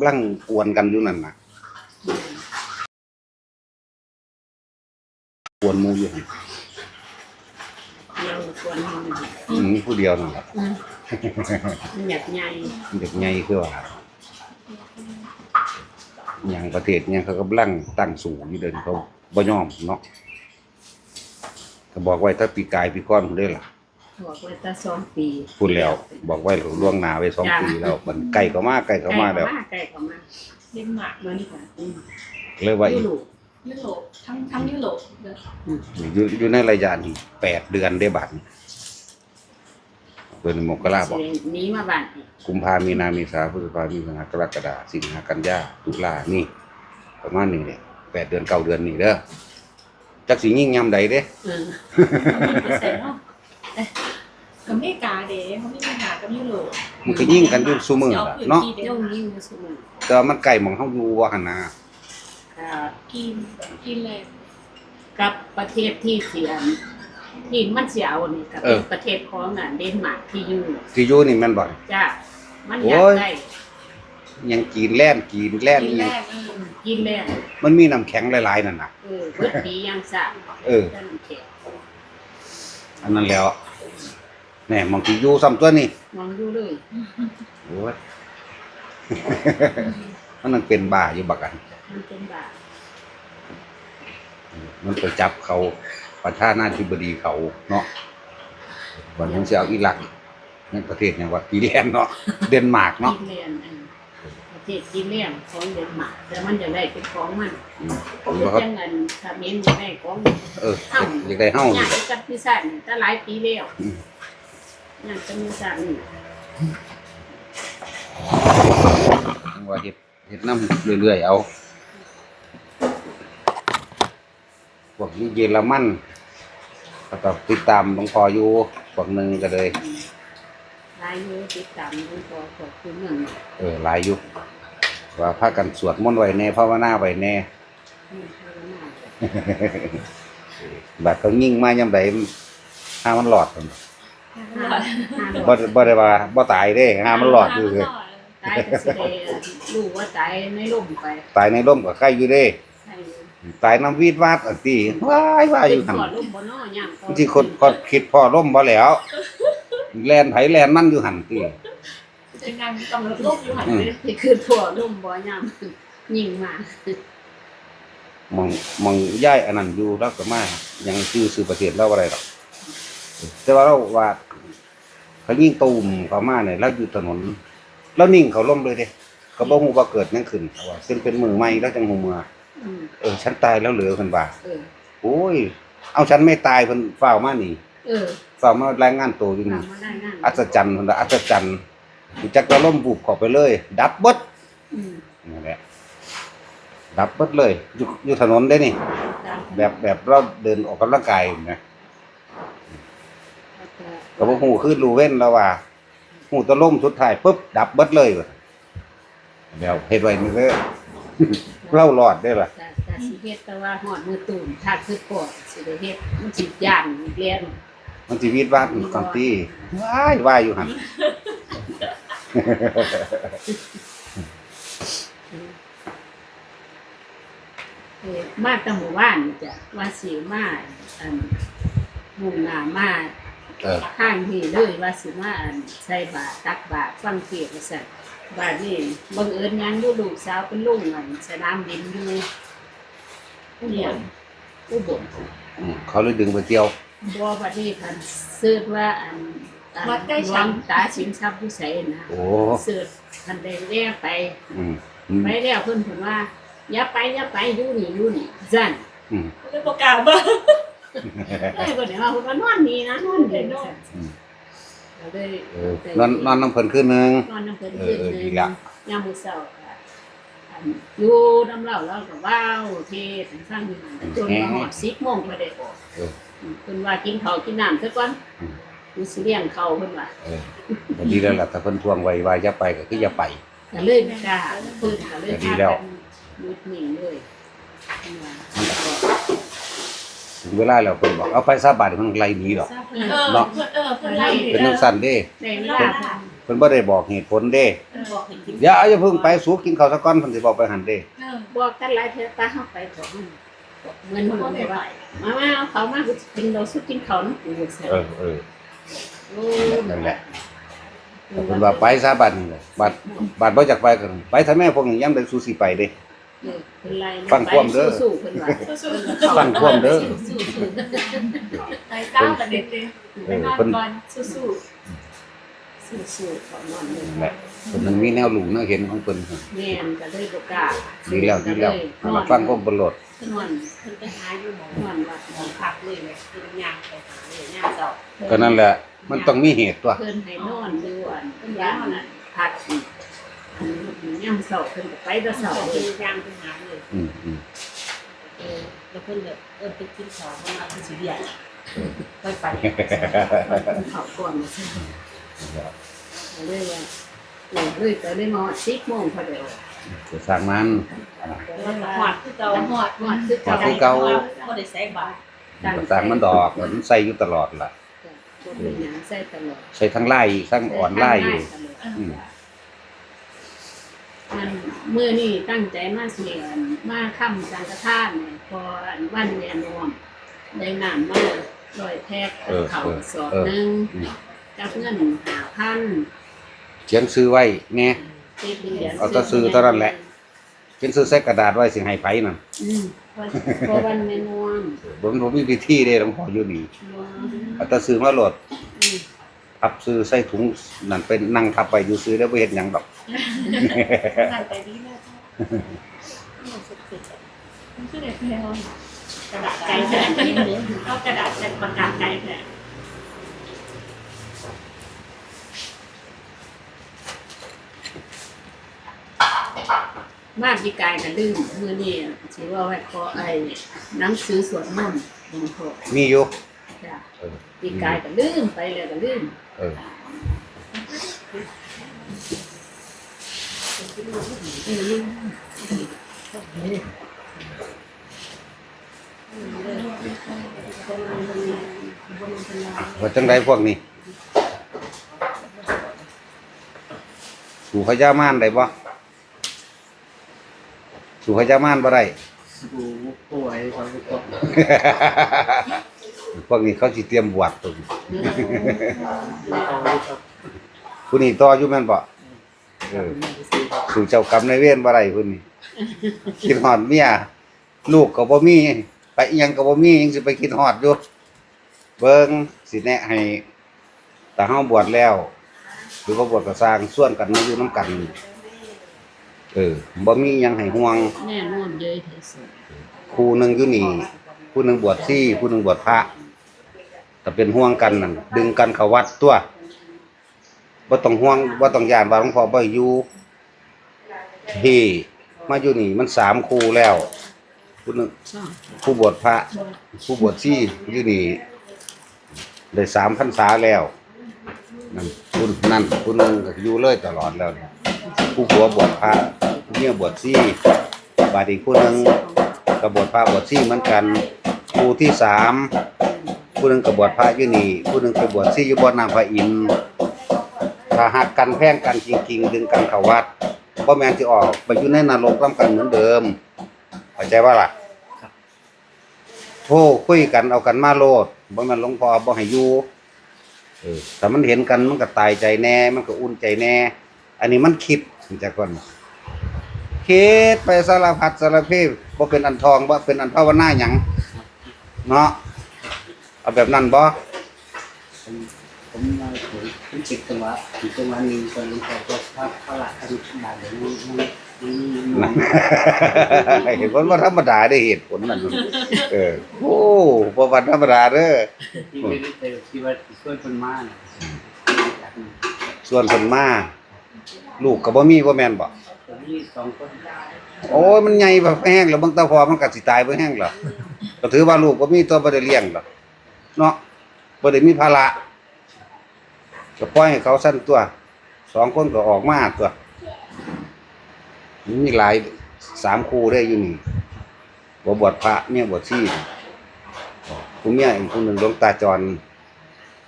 กำลังกวนกันอยู่นั่นน่ะกวนหมูอยู่เดียวควรให้มันอืมผู้เดียวนั่นแหละอืมมันอยากใหญ่เด็กใหญ่คือว่าอย่างประเทศเนี่ยเขากำลังตั้งสูงอยู่เดินเขาบ่ยอมเนาะก็บอกไว้ถ้าปีกายปีก้อนพุ่นเด้อล่ะ บอกไว้ตั้งสองปีพูดแล้วบอกไว้ล่วงหน้าไว้สองปีแล้วมันใกล้เข้ามาใกล้เข้ามาแล้ว ใกล้เข้ามาเดนมาร์กเหมือนกันอืมเลยว่ายุอีกโรปยุโรปทั้งทั้งยุโรปเลยอยู่อยู่ในระยะนี้แปดเดือนได้บัดนี้เดือนมกราบอกสิหนีมาบ้านอีกกุมภามีนาเมษาพฤษภามีนากรกฎาสิงหากันยาตุลานี่ ประมาณนี้เลยแปดเดือนเก้าเดือนนี่เด้อจักสิยิ่งยำใดเด้เอ กับอเมริกาเด้เขาไม่มีปัญหากับยุโรปมันก็ยิ่งกันอยู่ซุมือล่ะเนาะย่งยิ่งมาสมุนแต่ว่ามันใกล้หมองเฮาอยู่ว่าหั่นนะกับกินกินแรงกับประเทศที่เสียที่มันเสียเอานี่กับเป็นประเทศของอะเดนมาร์กที่อยู่ที่อยู่นี่แม่นบ่จ้ามันอยากโอ้ยได้ยังกินแล่นกินแล่นกินอีหแรยังกเออกินแล้วมันมีน้ำแข็งหลายๆนั่นน่ะเออเบิดปียังสะเออนั่นแขกอันนั้นแล้ว แหน่หมองที่อยู่ซ้ำตัวนี่มองดูเลยโอ้ย มันนั่งเป็นบ้าอยู่บักอัน มันเป็นบาปมันไปจับเขาประธานาธิบดีเขาเนาะวันนี้จะเอาอิรักในประเทศเนี่ยว่าปีแลนด์เนาะเดนมาร์กเนาะกินเลียนเออ ประเทศกินเลียนของเดนมาร์กแต่มันจะได้เป็นของมันอืมผก็มคือว่าเขาจังเงินถ้าเม้นจะได้ของเอออยากได้เฮ้าอยานี่กกับพิซซ่านี่ตั้งหลายปีแล้วอืมอยากจะมีสั่นี่ว่าเฮ็ดเฮ็ดน้ำเรื่อยๆเอา พวกนี้เยอรมันแล้วก็ติดตามหลวงพ่ออยู่พวกหนึ่งก็เลยห ลายอยู่ติดตามหลวงพ่อขอบคุณเมืองเออหลายอยู่ว่าพากันสวดมนต์ไว้แน่ภาวนาไว้แน่ นี่ภาวนาบัดเขายิ่งมายามใดมันห้ามันหลอดพุ่นห้าห้าดบ่อกบ่ได้ว่าบ่ตายเด้ห้ามันหลอดอยู่เลยตายก็สิได้รู้ว่าตายในลมไปตายในร่มก็ใครอยู่เด้ ใช่ตายน้ำวีดวาดอันตีว้ายว้ายอยู่เป็นหั่นก่อนลมบ่น้อย่ำบางทีคนคนคิดพอร่มบ่แล้ว แลนไผแลนมันอยู่หั่นติเป็นนางกำลังลูกอยู่หันไปนี่คือถั่วลมบ่ย่ำยิงมามองมองย้ายอันนั้นอยู่แล้วก็มายังชื่อสื่อประเทศเราบ่ได้ดอกแต่ว่าเราว่าเขายิงตูมเข้ามาเนี่ยแล้วอยู่ถนน แล้วนิ่งเขาล่มเลยเด้ก็บ่ฮู้ว่าเกิดหยังขึ้นว่าเป็นเป็นมือใหม่แล้วจังฮู้มืออืมเออ ฉันตายแล้วเหลือเพิ่นว่าเออโอ้ย เอาฉันไม่ตายเพิ่นฝ้าวมานี่ เออ ฝ้าวมารายงานตัวอยู่นี่ทำมาได้นั่นอัศจรรย์เพิ่นว่าอัศจรรย์จักจะล่มบุบเข้าไปเลย ดับเบิดอืมนั่นแหละดับเบิดเลยอยู่อยู่ถนนได้นี่ตามแบบแบบเราเดินออกกำลังกายนะก็บ่ฮู้คือรู้เว้นแล้วว่าฮู้แตะล่มสุดท้ายปุ๊บดับเบิดเลยว่ะแล้วเฮ็ดไว้นี่เด้อเรารอดได้ล่ะแต่แต่สิเฮ็ดแต่ว่าหอดมือตูนถ้าคือก่อนสิได้เฮ็ดมันสิย่านเรียน มันชีวิตบ้านก่อนที่ว้ายว่ายอยู่หันเออมาตั้งหมู่บ้านนี่จ้ะว่าสิมาอันมุ่งหน้ามาเออข้างที่เลยว่าสิมาอันใส่บาตรตักบาตรฟังเทศน์ว่าซั่นบาดนี้บังเอิญยังอยู่ลูกสาวเป็นลุงอันสนามบินอยู่อุบลอุบลอืมเขาเลยดึงไปเที่ยว บัวบัดนี้คันเสิร์ชว่าอันอันวัดใกล้หลชัวนงตาสินทรัพย์ผู้ใสนะโอ้ เสิร์ชคันได้แล้ไป อืมอืมไปแล้วเพิ่นเพิ่นว่า อย่าไปอย่าไปอยู่นี่อยู่นี่ซั่นอืมเรื่องประกาศว่าเอ้ยก็เดี๋ยวว่าเพิ่นก็นอนนี่นะนอนนี่นะซั่นอืมก็เลยเออนอนนอนน้ำเพิ่นคืนนึง นอนน้ำเพิ่นเอขึ้อนเออเลยดีละ ยามมื้อเช้าก็อันอยู่น้ำเหล้าแล้วก็ว้าวเทศน์ฟังอยู่นั่นจนฮอด10:00นบ่ได้ออกเออ เพิ่นว่ากินข้าวกินน้ำซะก่อนอืมกูสิเลี้ยงเขาเพิ่นว่าเออก็ดีแล้วล่ะแต่เพิ่นทวงไว้ว่าอย่าไปก็คืออย่าไป ก็เลยไม่กล้าเพิ่นก็เลยก็ดีแล้ว พากันหยุดนิ่งเลยเพิ่นว่าถึงเวลาแล้วเพิ่นบอกเอาไปซะบาดมันไล่หนีดอก เออเนาะ เพื่อนเออเพื่อนไล่เป็นจังซั่นเด้ได้เวลาพิ่นบ่ได้บอกเหตุผลเด้บอกให้กินอย่าอย่าเพิ่งไปสู้กินข้าวซะก่อนเพิ่นสิบอกไปหั่นเด้ เออบอกกันหลายเทื่อตาเฮาไปบอก เหมือนมันเลยว่ามามาเอาเขามากูสิกินเราสู้กินเขาวน้ำกูเสร็จเออเออโอ้นั่นแหละแต่เพิ่นว่าไปซะบัดนี้แหละบัดบัดบ่อยากไปก็ไปถ้าแม่พวกนี้ยามได้สู้สิไปเด้เออเป็นไรนะฟังความเด้อไปสู้ๆเพิ่นว่าสู้ฟังความเด้อสู้ๆๆไปก้าวกันเด็ดเลยไปนอนก่อนสู้สู้ๆขอนอนเลยนั่นแหละเพิ่นมันมีแนวรู้แนวเห็นของเพิ่นหั่นแม่นก็เลยบ่กล้าดีแล้วดีแล้วก็เลยมาฟังความบนรถนอนเพิ่นไปหาอยู่หมอนอนวัดหมองพักเลยเลยเพิ่นย่างไปหาเลยย่างเจ้าก็นั่นแหละ มันต้องมีเหตุตัวเพิ่นให้นอนอยู่อันย่างนั้นพักอีกอันนี้ย่างเสาเพิ่นก็ไปแต่เสาเลยย่างไปหาเลยอืมอืมเออแล้วเพิ่นก็เอิ้นไปกินข้าวมาเพิ่นสิเรียกไปไปกินข้าวก่อนมาซิก็เลยว่า เออเลยก็เลยมา10โมงพอดีจะสร้างมันแล้วก็หอดคือเก่าๆหอดหอดคือหอเก่าดคือเก่า บ่ได้ใส่บาตรก็สร้างมันดอกมันใส่อยู่ตลอดล่ะ บ่เป็นหยังใส่ตลอดใส่ทั้งไล่ทั้งอ่อนไล่อยู่ อืม มันเมื่อนี่ตั้งใจมาเสียนมาค่ำสังฆทานเนี่ยพออันวันแม่นวมได้น้ำมาลอยแพ็กเออเขาเออสอบเออ หนึ่งอืมกับเงินหาพัน เขียนซื้อไว้แน่ติดเหรียญเอาแต่ซื้อเท่านั้นแหละเขียนซื้อใส่กระดาษไว้สิให้ไผนั่นอืมพอพอวันแม่นวมผมผมมีพิธีเด้หลวงพ่ออยู่นี่เอาแต่ซื้อมาโหลดอืมพับซื้อใส่ถุงนั่นเป็นนั่งทับไปอยู่ซื้อแล้วบ่เฮ็ดหยังดอก นั่นไปดีแล้วมันคือได้แพงกระดาษไก่แท้เอากระดาษจากปากกาไก่แท้ บ้านพี่กายก็ลืมมื้อนี้สิว่าไว้ขอไอ้หนังสือสวดมนต์หลวงพ่อมีอยู่จ้ะเออพี่กายก็ลืมไปแล้วก็ลืมเอออืมลืมว่าจังไดพวกนี้สู่พญามารได้บ่ สู่พญามารบ่ได้ ดูป่วยเขาก็ตกพวกนี้เขาสิเตรียมบวชตัวนี้เอาเลยครับผู้นี้ต่ออยู่แม่นบ่เออสู่เจ้ากรรมนายเวรบ่ได้ผู้นี้ คิดฮอดเมียลูกก็บ่มี ไปอิหยังก็บ่มียังสิไปคิดฮอดอยู่เบิ่งสิแนะให้แต่เฮาบวชแล้ว หรือว่าบวชก็สร้างส่วนกันมาอยู่นํกันเออบ่มีหยังให้ห่วง แน่นอนเยอะที่สุดครูหนึงอยู่นี่ผู้หนึงบวชซี่ผู้หนึงบวชพระถ้าเป็นห่วงกันนั่นดึงกันเข้าวัดตัวบ่ต้องห่วงบ่ต้องย่านว่าหลวงพ่อบ่ให้อยู่ที่มาอยู่นี่มันสามครูแล้วผู้หนึงชอบผู้บวชพระ ผู้บวชซี่อยู่นี่ได้สามพรรษาแล้วนั่นผู้นั่นผู้หนึงก็อยู่เลยตลอดแล้ว ผู้ผัวบวชพระผู้เมียบวชซี่บาดอีกผู้หนึ่งกบวชพระบวชซี่เหมือนกันครูที่สามผู้หนึ่งกบวชพระอยู่นี่ผู้หนึ่งไปบวชซี่อยู่บ่อน้ำพระอินทร์ถ้าหักกันแพ่งกันจริงๆ ดึงกันเขาวัดบ่แม่นสิออกไปอยู่ในนรกร่ำกันเหมือนเดิมเข้าใจว่าล่ะโทรคุยกันเอากันมาโลดบ่ม่นหลวงพ่อบ่ให้อยู่แต่มันเห็นกันมันก็ตายใจแน่ มันก็อุ่นใจแน่ อันนี้มันคิดจากก่อนคิดไปสารพัดสารเพบ่เป็นอันทองบ่เป็นอันภาวนาหยังเนาะเอาแบบนั้นบ่ผมผมมาถึงผมจิตจังหวะถึงจังหวะหนึงคนหลวงพ่ก็พระพระลักท่านด่าเดี๋ยวนี้มันมันนั่นเห็นผลว่าธรรมดาได้เหตุผลนั่นเออโอ้บ่วันธรรมดาเด้อที่ไม่ได้เจอที่ว่าช่วยคนมาส่วนเพิ่นมา ลูกก็บ่มีบ่แม่นบ่ตอนนี้สองคนโอ้ยมันใหญ่แบบแห้งแล้วเบิ่งตาพอมันก็สิตายบ่แห้งหรอก็ถือว่าลูกบ่มีตัวบ่ได้เลี้ยงหรอกเนาะบ่ได้มีภาระก็ปล่อยให้เขาสั้นตัวสองคนก็ออกมาตัวมีหลายสามครูได้อยู่นี่บ่บวชพระเมียบวชชีผู้เมียอีกคนหนึ่งหลวงตาจร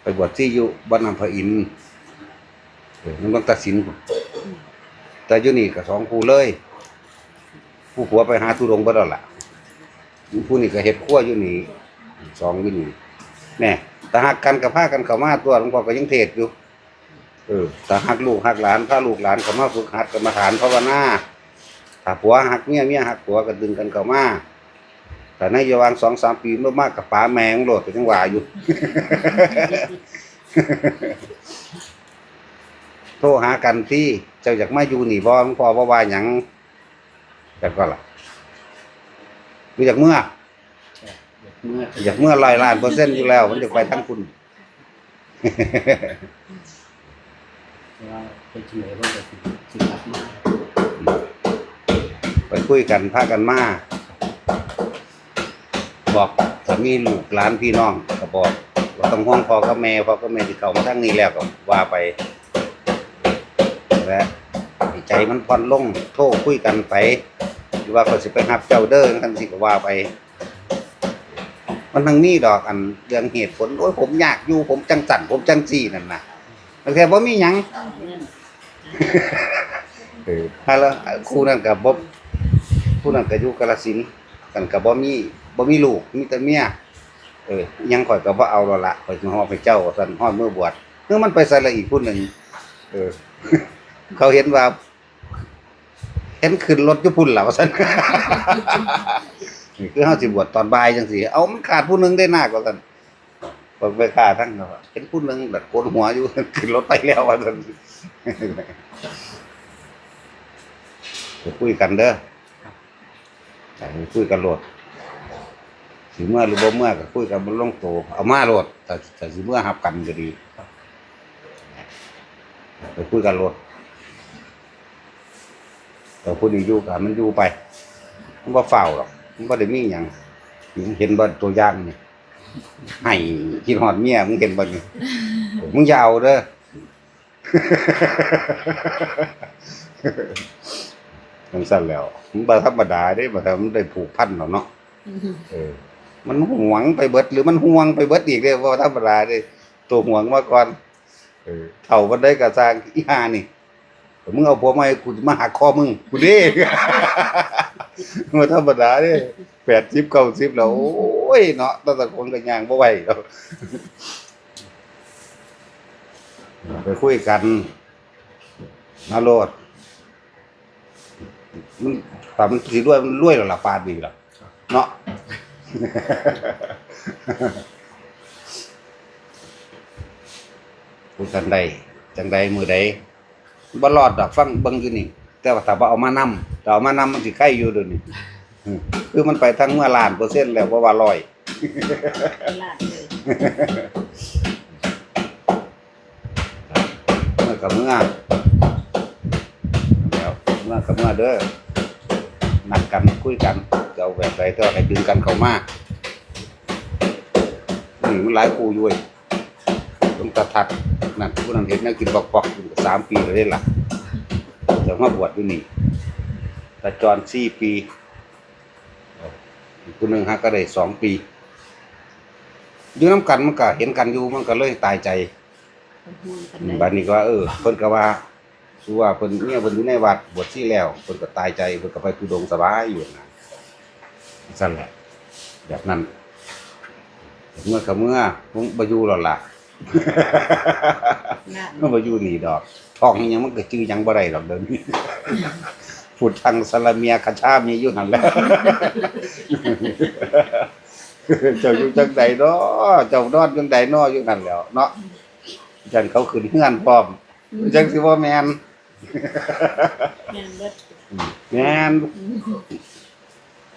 ไปบวชชีอยู่บ้านอำเภออินทร์เออ มันต้องตัดสินพุ่นแต่อยู่นี่ก็สองคู่เลย ผู้ผัวไปหาทุรงบ่ดอกล่ะผู้นี่ก็เฮ็ดครัวอยู่นี่สองอยู่นี่แน่แต่หักกันกับพากันเข้ามาตัวหลวงพ่อก็ยังเทศอยู่ เออแต่หักลูกหักหลานพาลูกหลานเข้ามาฝึกหัดกรรมฐานภาวนาถ้าผัวหักเมียเมียหักผัวก็ดึงกันเข้ามาแต่ในระหว่างสองสามปีเมื่อมากกับป๋าแมงโลดก็ยังว่าอยู่ โทรหากันที่เจ้าอยากมาอยู่นี่บ่หลวงพ่อบ่าว่าหยังแต่ก็ล่ะคืออยากเมื่อเมื่อยากเมื่อร้อยล้านเปอร์เซ็นต์อยู่แล้ว มันจะไปทั้งคุณ เป็นเฉลยว่าจะสิรับมาไปคุยกันพากันมา บอกถ้ามีลูกหลานพี่น้องก็บอกว่าต้องห่วงพอกับแม่พอกับแม่ที่เขามาทั้งนี้แล้วก็ว่าไป ละให้ใจมันผ่อนลงโทรคุยกันไปหรือว่าเขาสิไปหับเจ้าเด้อทั้งสิก็ว่าไป มันทั้งนี้ดอกอันเรื่องเหตุผลโอ้ยผมอยากอยู่ผมจังสั่นผมจังซี่นั่นนะแต่แค่บ่มีหยังนั่นเออถ้าแล้วครูนั่นกับบ่ครูนั่นก็อยู่กาฬสินธุ์กันก็บ่มีบ่มีลูกมีแต่เมียเออยังข่อยก็บ่เอาแล้วล่ะข่อยสิฮอดให้เจ้าซั่นฮอดมื้อบวชเมื่อมันไปใส่ละอีกผู้หนึงเออ เขาเห็นว่า เห็นขึ้นรถอยู่พุ่นแล้วว่าซั่นนี่คือเฮาสิบวชตอนบ่ายจังซี่เอามันขาดผู้หนึงได้หนักว่าซั่นบ่ไปฆ่าทั้งเขาว่าเห็นผู้หนึงแบบโกนหัวอยู่ ขึ้นรถไปแล้วว่าซั่นไปคุยกันเด้อไปคุยกันโลดสิเมื่อหรือบ่เมื่อก็คุยกันบนลงโตเอามาโลดแต่แต่สิเมื่อหับกันก็ดี ไปคุยกันโลด แต่ผู้นี้อยู่กันมันอยู่ไป มันบ่เฝ้าหรอก มันบ่ได้มีหยังเห็นบ่ตัวอย่างนี่ให้กินหอดเมียมึงเห็นบ่นี่มึงอย่าเอาเด้อมันสั่นแล้ว มันบ่ธรรมดาเด้บ่ถ้ามันได้ผูกพันหรอกเนาะเออ มันห่วงไปเบิด หรือมันห่วงไปเบิดอีกเด้บ่ธรรมดาเด้ตัวห่วงมาก่อนเออเท่าบ่ได้ก็สร้างอีหานี่ มึงเอาผัวมาให้กูมาหักคอมึงกูเด้บ่ธรรมดาเด้80 90แล้วโอ้ยเนาะแตตะคนก็ย่างบ่ไหวแล้วไปคุยกันนาโลดมันแต่มันสิรวยมันรวยแล้วล่ะปาดีแล้วเนาะพูดกันใดจังใดมือใด บ่รอดดอกฟังเบิ่งอยู่นี่ แต่ว่าถ้าบ่เอามานำถ้าเอามานำมันสิไข่อยู่เดี๋ยวนี้อืมคือมันไปทั้งเมื่อล้านเปอร์เซ็นต์แล้วบ่ว่าร้อยลาดเลยเมื่อกับเมื่อแล้วเมื่อกับเมื่อเด้อนัดกันคุยกันจะเอาแบบใดก็ให้ดึงกันเข้ามานี่มันหลายคู่อยู่เว้ย ต้องตะทัดนั่นผู้นั้นเห็นแนวกินบอกปอกๆอยู่สามปีเลยได้ล่ะจะมาบวชอยู่นี่แต่จรสี่ปีอีกผู้หนึ่งฮะก็ได้สองปีอยู่น้ำกันมันก็เห็นกันอยู่มันก็เลยตายใจห่วงกันอืมได้บัดนี้ก็ว่า เออเพิ่นก็ว่าสู้ว่าเพิ่นเนี่ยเพิ่นอยู่ในวัดบวชชีแล้วเพิ่นก็ตายใจเพิ่นก็ไปทุดงค์สบายอยู่นะสั่นแหละแบบนั้นเมื่อกับเมื่อผมบ่อยู่แล้วล่ะ ลาดมันบ่อยู่นี่ดอกท้องอิหยังมันก็จื้อหยังบ่ได้ดอกเดี๋ยวนี้พูดทางสลาเมียกระชามีอยู่นั่นแหละเจ้าอยู่จังใดเนาะเจ้านอนจังใดเนาะอยู่นั่นแหล้ว เนาะจันเขาขึ้นเฮือนพร้อมจังสิบ่แม่นแม่นเบิดแม่น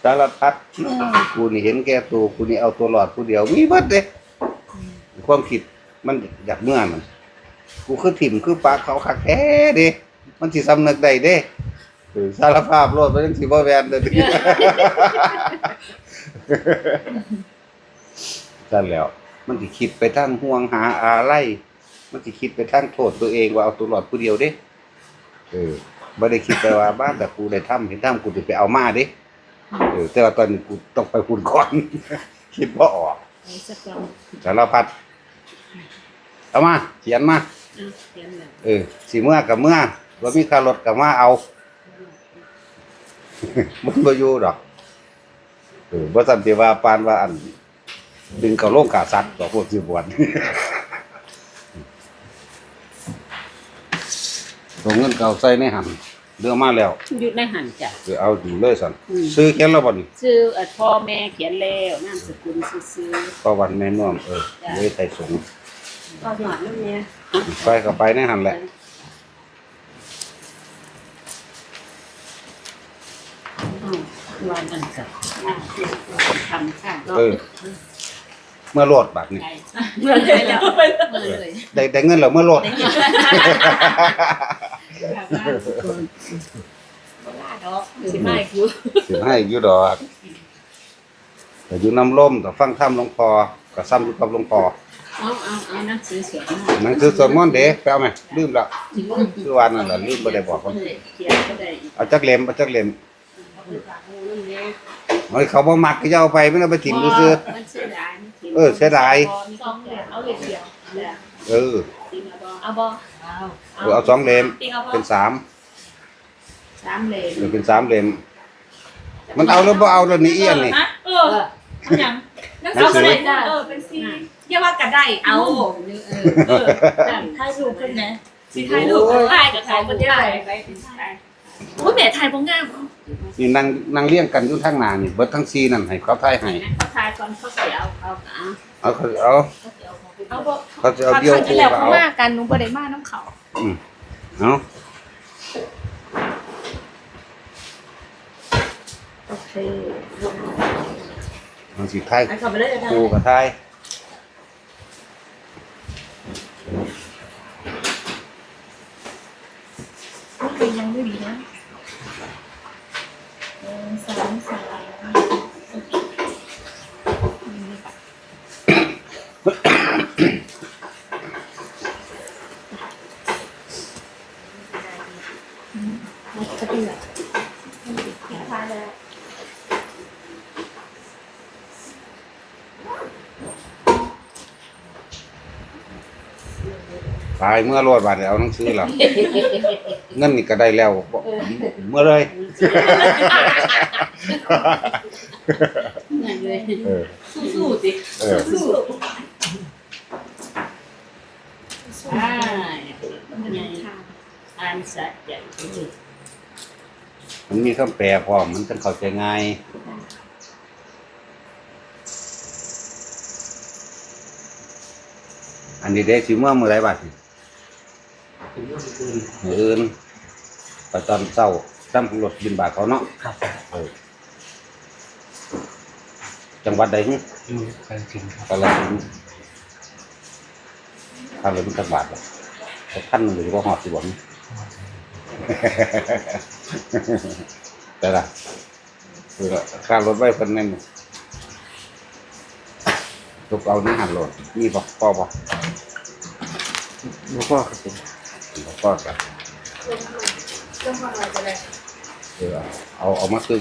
สารพัดกูนี่เห็นแก่ตัวกูนี่เอาตัวรอดผู้เดียวมีเบิดเด้ความคิด มันอยากเมื่อมันกูคือถิ่มคือปลาเขาคักแท้เด้มันสิสำนึกได้เด้เออสารภาพโลดบ่จังสิบ่แม่นเด้อนั่นแหล้ว มันสิคิดไปทางห่วงหาอะไรมันสิคิดไปทางโทษตัวเองว่าเอาตัวรอดผู้เดียวเด้เออบ่ได้คิดไปว่าบ้านแต่กูได้ทำเห็นทำกูจะไปเอามาเด้เออแต่ว่าตอนนี้กูต้องไปพุ่นก่อน คิดบ่ออกไอ้สักกองสารพัด เอามาเขียนมาอะเขียนเลยเออสิเมื่อกับเมื่อว่ามีค่ารถกับมาเอามันบ่อยู่ดอกเออบ่สันติว่าปานว่าอัน ดึงเข้าโรงกาสัตว์ต่อพวกสิบวนตรงเงินเก่าใส่ในหันเรือมาแล้วอยู่ในหันจ้ะคือเอาอยู่เลยสั่นอืมซื้อเขียนแล้วบ่นี่ชื่อเอ่อพ่อแม่เขียนแล้วนามสกุลซื่อก็วันแม่นวมเออเลยไต่สูง ๆก็หอดแล้วเนี่ยไปก็ไปในหันแหละอ้าววันอันกับทำค่ะเออเมื่อโลดบัดนี่ใช่เมื่อเลยแล้วไปเมื่อเลยได้ได้เงินแล้วเมื่อโลดบ่ล่าดอกสิมาอีกอยู่สิให้อยู่ดอกแต่อยู่น้ำล่มแต่ฟังธรรมหลวงพ่อก็ซ้ำอยู่กับหลวงพ่อ เอาเอาเอาหนังสือสวดมนต์หนังสือสวดมนต์เด้ไปเอาไหมลืมละคือวันนั่นแหละลืมบ่ได้บอกว่าเขียนก็ได้อีกเอาจักเล่มเอาจักเล่มเอาไปฝากหมู่นั่นแหละเฮ้ยเขาบ่มักก็จะเอาไปไม่ต้องไปถิ่มซื่อมันเสียดายมันถิ่มเออเสียดายสองเหรียญเอาเหรียญเดียวจ้ะๆเออจริงเอาบ่เอาบ่เอาเออเอาสองเล่มปิงเอาบ่เป็นสามสามเลนเออเป็นสามเล่มมันเอาหรือบ่เอาเดี๋ยวนี้เอียนนี่ฮะเอเอออเอาหยังนักสือก็ได้จ้ะเออเป็นซี เรียกว่ากันได้เอาเอาเออเออถ่ายรูปเพิ่นนะสิถ่ายรูปถ่ายกับถ่ายบ่ได้ไปเป็นไปโอ้ยแม่ถ่ายบ่งามนี่นั่งนั่งเลี้ยงกันอยู่ทางหน้านี่เบิดทั้งซีนั่นให้เขาทายให้เขาทายก่อนเขาเสียเอาเอาเอาเอาเขาเอาเขาเสียเอาของเอาบ่เขาจะเอาเดียวจะกูแล้วก็เขาเอามากันหนูบ่ได้มาน้ำเขาอืมเอาโอเคมันสิทายอันเข้าไปเลยจ้ะกูก็ทาย เป็นยังไม่ดีนะหนึ่งสองสามจะเป็นแบบทายแล้ว ตายเมื่อโลดบาดเอาหนังสือแล้วเงินนี่ก็ได้แล้วบ่เมื่อเลยเงินเลยเออสู้ๆสิเออสู้อ่าๆยังค่ะอ่านสัจจะมันมีคำแปลพร้อมมันจะเข้าใจง่ายอันนี้ได้สิเมื่อเมื่อไรบาด มื้ออื่นไปตอนเช้าตั้งรถบินบาทเขาเนาะครับเออจังหวัดใดหึอยู่กันจริงครับกาฬสินธุ์ค่ารถมันจักบาทล่ะแต่พันหนึ่งหรือว่าหอดสิบ่นี่แต่ละคือละค่ารถไว้เพิ่นแน่นทุกเอานี่หันรถนี่บ่พอบ่แล้วก็ครับผม บ่พอกันเองควาเออเอาเอามาซื้อ